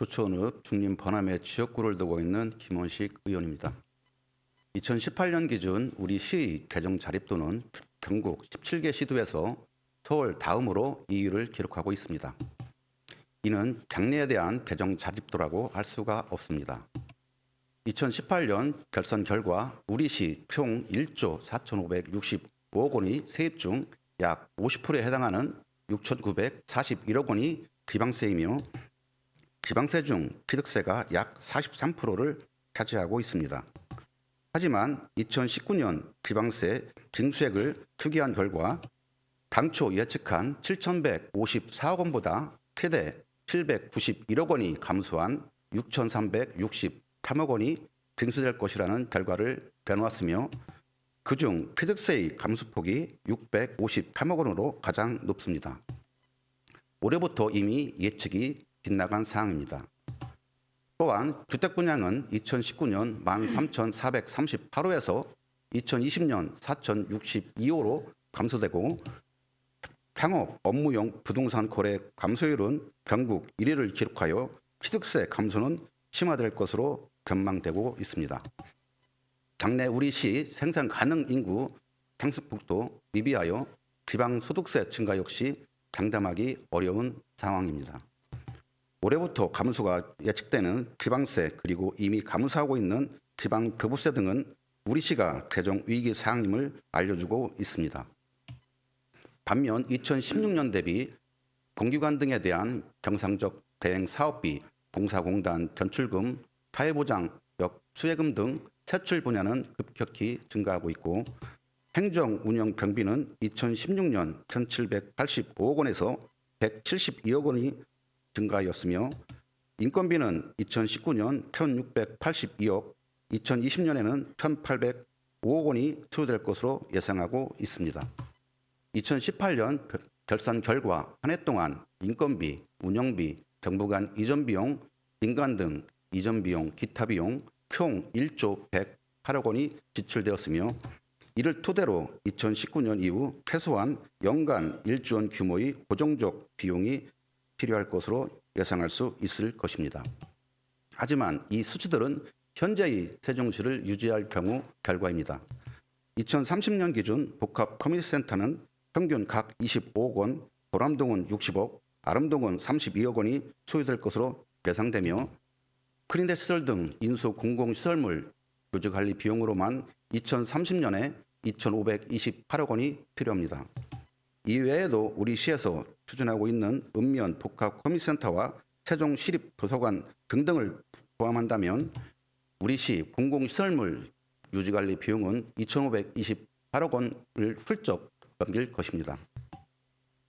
조천읍 중림 번암에 지역구를 두고 있는 김원식 의원입니다. 2018년 기준 우리 시 개정 자립도는 전국 17개 시도에서 서울 다음으로 2위를 기록하고 있습니다. 이는 장래에 대한 개정 자립도라고 할 수가 없습니다. 2018년 결선 결과 우리 시 총 1조 4,565억 원이 세입 중 약 50%에 해당하는 6,941억 원이 지방세이며 지방세 중 취득세가 약 43%를 차지하고 있습니다. 하지만 2019년 지방세 징수액을 투기한 결과 당초 예측한 7,154억 원보다 최대 791억 원이 감소한 6,363억 원이 징수될 것이라는 결과를 내놓았으며 그중 취득세의 감소폭이 653억 원으로 가장 높습니다. 올해부터 이미 예측이 빗나간 사항입니다. 또한 주택 분양은 2019년 13,438호에서 2020년 4,062호로 감소되고 창업 업무용 부동산 거래 감소율은 전국 1위를 기록하여 취득세 감소는 심화될 것으로 전망되고 있습니다. 장래 우리 시 생산 가능 인구 상승폭도 미비하여 지방 소득세 증가 역시 장담하기 어려운 상황입니다. 올해부터 감소가 예측되는 지방세 그리고 이미 감소하고 있는 지방 교부세 등은 우리 시가 개정 위기 사항임을 알려주고 있습니다. 반면 2016년 대비 공기관 등에 대한 정상적 대행 사업비, 봉사공단 전출금, 사회보장 역 수혜금 등 세출 분야는 급격히 증가하고 있고 행정 운영 경비는 2016년 1,785억 원에서 172억 원이 증가하였으며 인건비는 2019년 1,682억, 2020년에는 1,805억 원이 소요될 것으로 예상하고 있습니다. 2018년 결산 결과 한 해 동안 인건비, 운영비, 정부 간 이전 비용, 인간 등 이전 비용, 기타 비용 총 1조 108억 원이 지출되었으며 이를 토대로 2019년 이후 최소한 연간 1조 원 규모의 고정적 비용이 필요할 것으로 예상할 수 있을 것입니다. 하지만 이 수치들은 현재의 세종시를 유지할 경우 결과입니다. 2030년 기준 복합 커뮤니티 센터는 평균 각 25억 원, 보람동은 60억, 아름동은 32억 원이 소요될 것으로 예상되며 크린데 시설 등 인수 공공시설물 유지 관리 비용으로만 2030년에 2,528억 원이 필요합니다. 이외에도 우리 시에서 추진하고 있는 읍면 복합 커뮤니센터와 세종 시립 도서관 등등을 포함한다면 우리 시 공공시설물 유지관리 비용은 2,528억 원을 훌쩍 넘길 것입니다.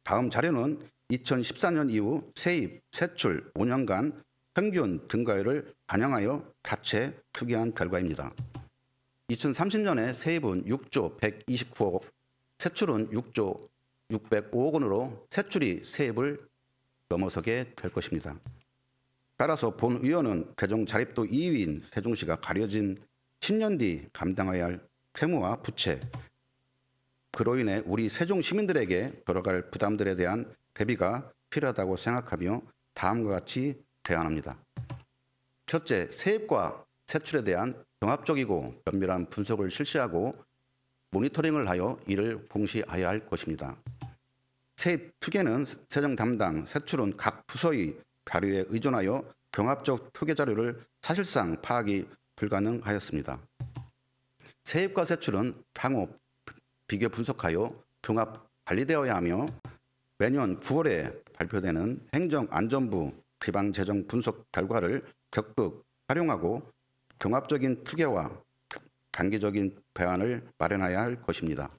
다음 자료는 2014년 이후 세입, 세출 5년간 평균 등가율을 반영하여 자체 투기한 결과입니다. 2030년에 세입은 6조 129억, 세출은 6조 605억 원으로 세출이 세입을 넘어서게 될 것입니다. 따라서 본 의원은 개정 자립도 2위인 세종시가 가려진 10년 뒤 감당해야 할 채무와 부채, 그로 인해 우리 세종 시민들에게 돌아갈 부담들에 대한 대비가 필요하다고 생각하며 다음과 같이 제안합니다. 첫째, 세입과 세출에 대한 종합적이고 면밀한 분석을 실시하고 모니터링을 하여 이를 공시하여야 할 것입니다. 세입 투계는 세정 담당, 세출은 각 부서의 자료에 의존하여 종합적 투계 자료를 사실상 파악이 불가능하였습니다. 세입과 세출은 향후 비교 분석하여 종합 관리되어야 하며 매년 9월에 발표되는 행정안전부 지방재정 분석 결과를 적극 활용하고 종합적인 투계와 단기적인 배안을 마련해야 할 것입니다.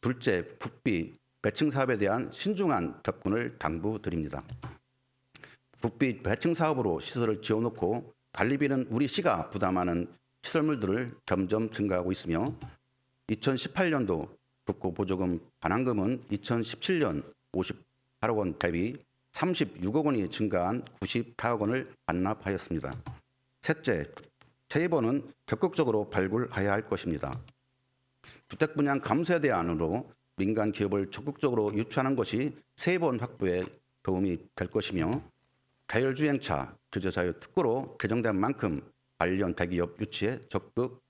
둘째, 국비 배층 사업에 대한 신중한 접근을 당부드립니다. 국비 배층 사업으로 시설을 지어놓고 관리비는 우리 시가 부담하는 시설물들을 점점 증가하고 있으며 2018년도 국고 보조금 반환금은 2017년 58억 원 대비 36억 원이 증가한 94억 원을 반납하였습니다. 셋째, 세이버는 적극적으로 발굴해야 할 것입니다. 주택 분양 감소에 대한으로 민간 기업을 적극적으로 유치하는 것이 세이번 확보에 도움이 될 것이며 자율주행차 규제 사유 특구로 개정된 만큼 관련 대기업 유치에 적극